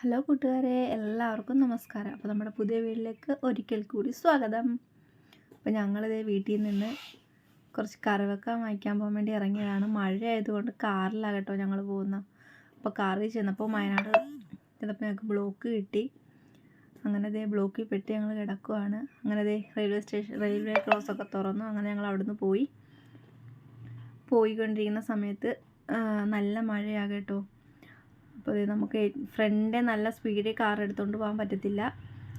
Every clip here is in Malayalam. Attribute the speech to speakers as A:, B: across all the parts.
A: ഹലോ കൂട്ടുകാരെ എല്ലാവർക്കും നമസ്കാരം. അപ്പോൾ നമ്മുടെ പുതിയ വീട്ടിലേക്ക് ഒരിക്കൽ കൂടി സ്വാഗതം. അപ്പോൾ ഞങ്ങളിതേ വീട്ടിൽ നിന്ന് കുറച്ച് കറിവൊക്കെ വാങ്ങിക്കാൻ പോകാൻ വേണ്ടി ഇറങ്ങിയതാണ്. മഴ ആയതുകൊണ്ട് കേട്ടോ ഞങ്ങൾ പോകുന്ന അപ്പോൾ കാറിൽ ചെന്നപ്പോൾ വയനാട് ചെന്നപ്പോൾ ഞങ്ങൾക്ക് ബ്ലോക്ക് കിട്ടി. അങ്ങനെ ദേ ബ്ലോക്കിൽ പെട്ട് ഞങ്ങൾ കിടക്കുവാണ്. അങ്ങനെ ദേ റെയിൽവേ സ്റ്റേഷൻ റെയിൽവേ ക്രോസ് ഒക്കെ തുറന്നു. അങ്ങനെ ഞങ്ങൾ അവിടുന്ന് പോയി. പോയിക്കൊണ്ടിരിക്കുന്ന സമയത്ത് നല്ല മഴയാകട്ടോ കേട്ടോ. അപ്പോൾ ഇത് നമുക്ക് ഫ്രണ്ടേ നല്ല സ്പീഡിൽ കാർ എടുത്തുകൊണ്ട് പോകാൻ പറ്റത്തില്ല.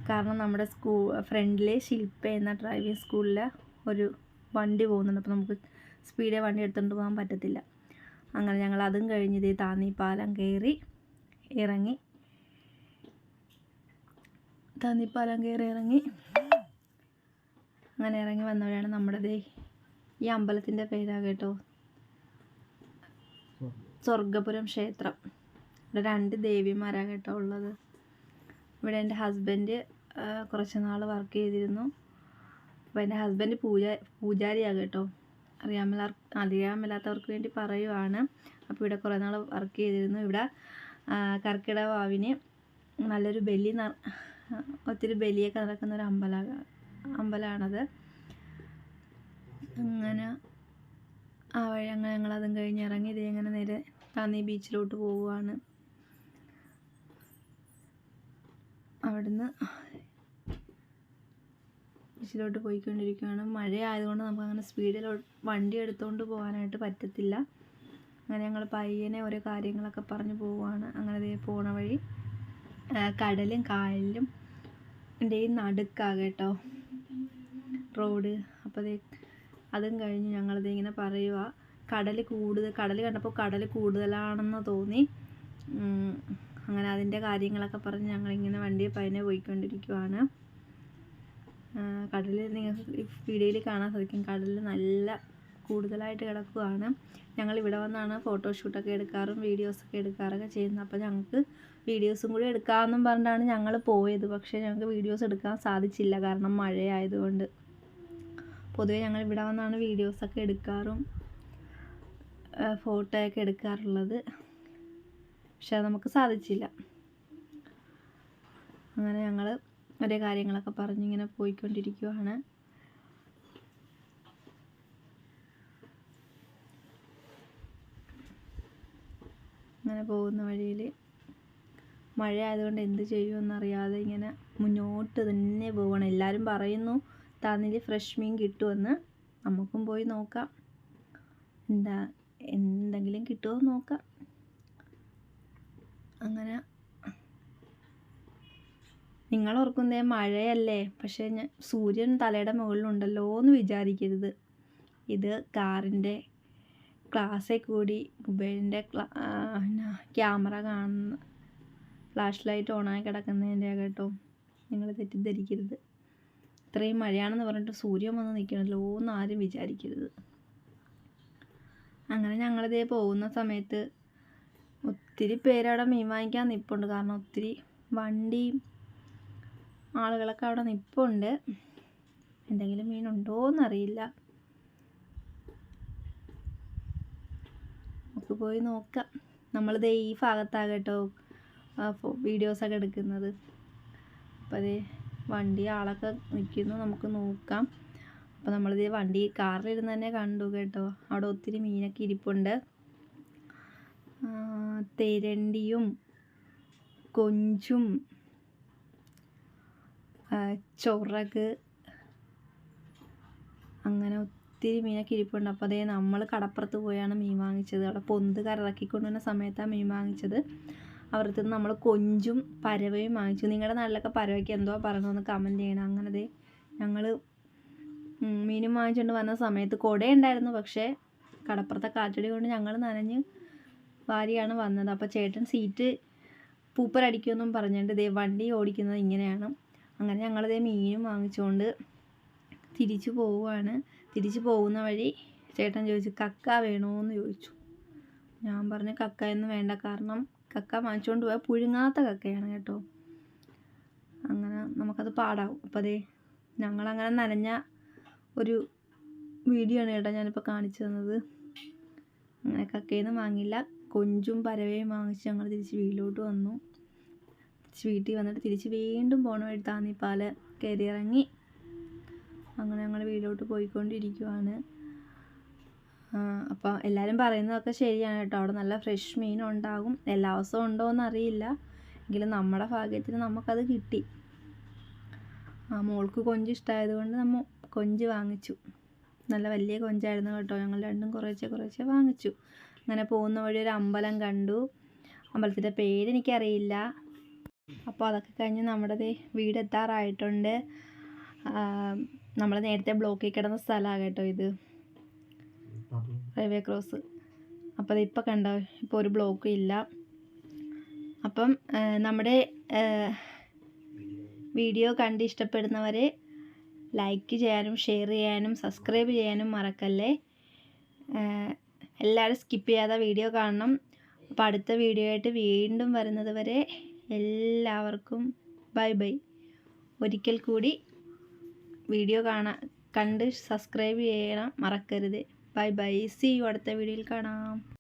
A: കാരണം നമ്മുടെ സ്കൂ ഫ്രണ്ടിലെ ശില്പ എന്ന ഡ്രൈവിംഗ് സ്കൂളിൽ ഒരു വണ്ടി പോകുന്നുണ്ട്. അപ്പോൾ നമുക്ക് സ്പീഡേ വണ്ടി എടുത്തുകൊണ്ട് പോകാൻ പറ്റത്തില്ല. അങ്ങനെ ഞങ്ങൾ അതും കഴിഞ്ഞ് ഇത് താന്നി പാലം കയറി ഇറങ്ങി. താന്നിപ്പാലം കയറി ഇറങ്ങി. അങ്ങനെ ഇറങ്ങി വന്നവരാണ് നമ്മുടെ ഈ അമ്പലത്തിന്റെ പേരാണ് കേട്ടോ. സ്വർഗപുരം ക്ഷേത്രം. ഇവിടെ രണ്ട് ദേവിമാരാണ് കേട്ടോ ഉള്ളത്. ഇവിടെ എന്റെ ഹസ്ബൻഡ് കുറച്ച് നാൾ വർക്ക് ചെയ്തിരുന്നു. അപ്പോൾ എന്റെ ഹസ്ബൻഡ് പൂജ പൂജാരിയാണ് കേട്ടോ. അറിയാമല്ല അറിയാമല്ലാത്തവർക്ക് വേണ്ടി പറയുവാണ്. അപ്പോൾ ഇവിടെ കുറേ നാൾ വർക്ക് ചെയ്തിരുന്നു. ഇവിടെ ആ, കർക്കിടക വാവിന് നല്ലൊരു ബലി ഒത്തിരി ബലിയൊക്കെ നടക്കുന്ന ഒരു അമ്പല അമ്പലമാണത് അങ്ങനെ ആ വഴി അങ്ങനെ ഞങ്ങളതും കഴിഞ്ഞ് ഇറങ്ങി ഇതേ ഇങ്ങനെ നേരെ താന്നി ബീച്ചിലോട്ട് പോവുകയാണ് അവിടുന്ന് ബീച്ചിലോട്ട് പോയിക്കൊണ്ടിരിക്കുകയാണ്. മഴ ആയതുകൊണ്ട് നമുക്ക് അങ്ങനെ സ്പീഡിൽ വണ്ടി എടുത്തുകൊണ്ട് പോകാനായിട്ട് പറ്റത്തില്ല. അങ്ങനെ ഞങ്ങൾ പയ്യനെ ഓരോ കാര്യങ്ങളൊക്കെ പറഞ്ഞു പോവുകയാണ്. അങ്ങനെ ദേ പോണ വഴി. കടലും കായലിലും ന്റെയും നടുക്കാണ് കേട്ടോ റോഡ്. അപ്പോൾ ദേ അതും കഴിഞ്ഞ് ഞങ്ങളിത് ഇങ്ങനെ പറയുക കടൽ കൂടുതൽ കടൽ കണ്ടപ്പോൾ കടൽ കൂടുതലാണെന്ന് തോന്നി. അങ്ങനെ അതിന്റെ കാര്യങ്ങളൊക്കെ പറഞ്ഞ് ഞങ്ങളിങ്ങനെ വണ്ടി പതിനെ പോയിക്കൊണ്ടിരിക്കുവാണ്. കടലിൽ നിങ്ങൾക്ക് വീഡിയോയിൽ കാണാൻ സാധിക്കും. കടൽ നല്ല കൂടുതലായിട്ട് കിടക്കുവാണ്. ഞങ്ങൾ ഇവിടെ വന്നാണ് ഫോട്ടോഷൂട്ടൊക്കെ എടുക്കാറും വീഡിയോസൊക്കെ എടുക്കാറൊക്കെ ചെയ്യുന്നത്. അപ്പോൾ ഞങ്ങൾക്ക് വീഡിയോസും കൂടി എടുക്കാമെന്നും പറഞ്ഞിട്ടാണ് ഞങ്ങൾ പോയത്. പക്ഷേ ഞങ്ങൾക്ക് വീഡിയോസ് എടുക്കാൻ സാധിച്ചില്ല. കാരണം മഴയായതുകൊണ്ട്. പൊതുവേ ഞങ്ങൾ ഇവിടെ വന്നാണ് വീഡിയോസൊക്കെ എടുക്കാറും ഫോട്ടോയൊക്കെ എടുക്കാറുള്ളത്. പക്ഷെ അത് നമുക്ക് സാധിച്ചില്ല. അങ്ങനെ ഞങ്ങൾ ഒരേ കാര്യങ്ങളൊക്കെ പറഞ്ഞിങ്ങനെ പോയിക്കൊണ്ടിരിക്കുവാണ്. അങ്ങനെ പോകുന്ന വഴിയിൽ മഴ ആയതുകൊണ്ട് എന്ത് ചെയ്യുമെന്നറിയാതെ ഇങ്ങനെ മുന്നോട്ട് തന്നെ പോവണം. എല്ലാവരും പറയുന്നു താന്നിൽ ഫ്രഷ് മീൻ കിട്ടുമെന്ന്. നമുക്കും പോയി നോക്കാം. എന്താ എന്തെങ്കിലും കിട്ടുമോ നോക്കാം. അങ്ങനെ. നിങ്ങൾ ഓർക്കുന്നേ മഴയല്ലേ? പക്ഷേ ഞാൻ സൂര്യൻ തലയുടെ മുകളിലുണ്ടല്ലോ എന്ന് വിചാരിക്കരുത്. ഇത് കാറിന്റെ ഗ്ലാസ്സിൽ കൂടി മൊബൈലിന്റെ ക്യാമറ കാണുന്ന ഫ്ലാഷ് ലൈറ്റ് ഓണായി കിടക്കുന്നതിന്റെ കേട്ടോ. നിങ്ങൾ തെറ്റിദ്ധരിക്കരുത്. ഇത്രയും മഴയാണെന്ന് പറഞ്ഞിട്ട് സൂര്യൻ വന്ന് നിൽക്കണല്ലോ എന്ന് ആരും വിചാരിക്കരുത്. അങ്ങനെ ഞങ്ങളിതേ പോകുന്ന സമയത്ത് ഒത്തിരി പേരവിടെ മീൻ വാങ്ങിക്കാൻ നിൽപ്പുണ്ട് കാരണം ഒത്തിരി വണ്ടിയും ആളുകളൊക്കെ അവിടെ നിൽപ്പുണ്ട് എന്തെങ്കിലും മീനുണ്ടോ എന്നറിയില്ല നമുക്ക് പോയി നോക്കാം. നമ്മളിതേ ഈ ഭാഗത്താണ് കേട്ടോ വീഡിയോസൊക്കെ എടുക്കുന്നത്. അപ്പോൾ അതേ വണ്ടി ആളൊക്കെ നിൽക്കുന്നു നമുക്ക് നോക്കാം. അപ്പോൾ നമ്മളിത് വണ്ടി കാറിലിരുന്ന് തന്നെ കണ്ടു കേട്ടോ. അവിടെ ഒത്തിരി മീനൊക്കെ ഇരിപ്പുണ്ട്. തെരണ്ടിയും കൊഞ്ചും ചൊറക് അങ്ങനെ ഒത്തിരി മീനൊക്കെ ഇരിപ്പുണ്ട്. അപ്പോൾ അതേ നമ്മൾ കടപ്പുറത്ത് പോയാണ് മീൻ വാങ്ങിച്ചത്. അവിടെ പൊന്ത് കറക്കിക്കൊണ്ടുവന്ന സമയത്താണ് മീൻ വാങ്ങിച്ചത്. അവർക്ക് നമ്മൾ കൊഞ്ചും പരവയും വാങ്ങിച്ചു. നിങ്ങളുടെ നാട്ടിലൊക്കെ പരവയ്ക്ക് എന്തോ പറയണമെന്ന് കമന്റ് ചെയ്യണം. അങ്ങനെ ദേ ഞങ്ങൾ മീനും വാങ്ങിച്ചുകൊണ്ട് വന്ന സമയത്ത് കുടയുണ്ടായിരുന്നു. പക്ഷേ കടപ്പുറത്തെ കാറ്റടി കൊണ്ട് ഞങ്ങൾ നനഞ്ഞ് വാരിയാണ് വന്നത്. അപ്പോൾ ചേട്ടൻ സീറ്റ് പൂപ്പർ അടിക്കുമെന്നും പറഞ്ഞിട്ട് ദേ വണ്ടി ഓടിക്കുന്നത് ഇങ്ങനെയാണ്. അങ്ങനെ ഞങ്ങളിതേ മീനും വാങ്ങിച്ചുകൊണ്ട് തിരിച്ചു പോവുകയാണ്. തിരിച്ചു പോകുന്ന വഴി ചേട്ടൻ ചോദിച്ചു കക്ക വേണോന്ന് ചോദിച്ചു. ഞാൻ പറഞ്ഞു കക്കയൊന്നും വേണ്ട. കാരണം കക്ക വാങ്ങിച്ചുകൊണ്ട് പോയാൽ പുഴുങ്ങാത്ത കക്കയാണ് കേട്ടോ. അങ്ങനെ നമുക്കത് പാടാവും. അപ്പോൾ അതേ ഞങ്ങളങ്ങനെ നനഞ്ഞ ഒരു വീഡിയോ ആണ് കേട്ടോ ഞാനിപ്പോൾ കാണിച്ചു തന്നത്. അങ്ങനെ കക്കയൊന്നും വാങ്ങില്ല കൊഞ്ചും പരവയും വാങ്ങിച്ച് ഞങ്ങൾ തിരിച്ച് വീട്ടിലോട്ട് വന്നു. തിരിച്ച് വീട്ടിൽ വന്നിട്ട് തിരിച്ച് വീണ്ടും പോണ വഴി താന്നിപ്പാല കയറി ഇറങ്ങി അങ്ങനെ ഞങ്ങൾ വീട്ടിലോട്ട് പോയിക്കൊണ്ടിരിക്കുവാണ്. അപ്പോൾ എല്ലാവരും പറയുന്നതൊക്കെ ശരിയാണ് കേട്ടോ. അവിടെ നല്ല ഫ്രഷ് മീൻ ഉണ്ടാകും. എല്ലാ ദിവസവും ഉണ്ടോ എന്നറിയില്ല. എങ്കിലും നമ്മുടെ ഭാഗ്യത്തിന് നമുക്കത് കിട്ടി. ആ മോൾക്ക് കൊഞ്ച് ഇഷ്ടമായത് കൊണ്ട് നമ്മൾ കൊഞ്ച് വാങ്ങിച്ചു. നല്ല വലിയ കൊഞ്ചായിരുന്നു കേട്ടോ. ഞങ്ങൾ രണ്ടും കുറേശ്ശെ കുറേശ്ശെ വാങ്ങിച്ചു. അങ്ങനെ പോകുന്ന വഴി ഒരു അമ്പലം കണ്ടു. അമ്പലത്തിന്റെ പേര് എനിക്കറിയില്ല. അപ്പോൾ അതൊക്കെ കഴിഞ്ഞ് നമ്മുടെ വീടെത്താറായിട്ടുണ്ട്. നമ്മൾ നേരത്തെ ബ്ലോക്കിൽ കിടന്ന സ്ഥലമാണ് കേട്ടോ ഇത്. Railway cross. അപ്പോൾ അത് ഇപ്പോൾ കണ്ടോ ഇപ്പോൾ ഒരു ബ്ലോക്കും ഇല്ല. അപ്പം നമ്മുടെ വീഡിയോ കണ്ട് ഇഷ്ടപ്പെടുന്നവരെ ലൈക്ക് ചെയ്യാനും ഷെയർ ചെയ്യാനും സബ്സ്ക്രൈബ് ചെയ്യാനും മറക്കല്ലേ? എല്ലാവരും സ്കിപ്പ് ചെയ്യാതെ വീഡിയോ കാണണം. അപ്പോൾ അടുത്ത വീഡിയോ ആയിട്ട് വീണ്ടും വരുന്നത് വരെ എല്ലാവർക്കും ബൈ ബൈ ഒരിക്കൽ കൂടി വീഡിയോ കാണാൻ കണ്ട് സബ്സ്ക്രൈബ് ചെയ്യണം മറക്കരുത്. ബൈ ബൈ സി യു അടുത്ത വീഡിയോയിൽ കാണാം.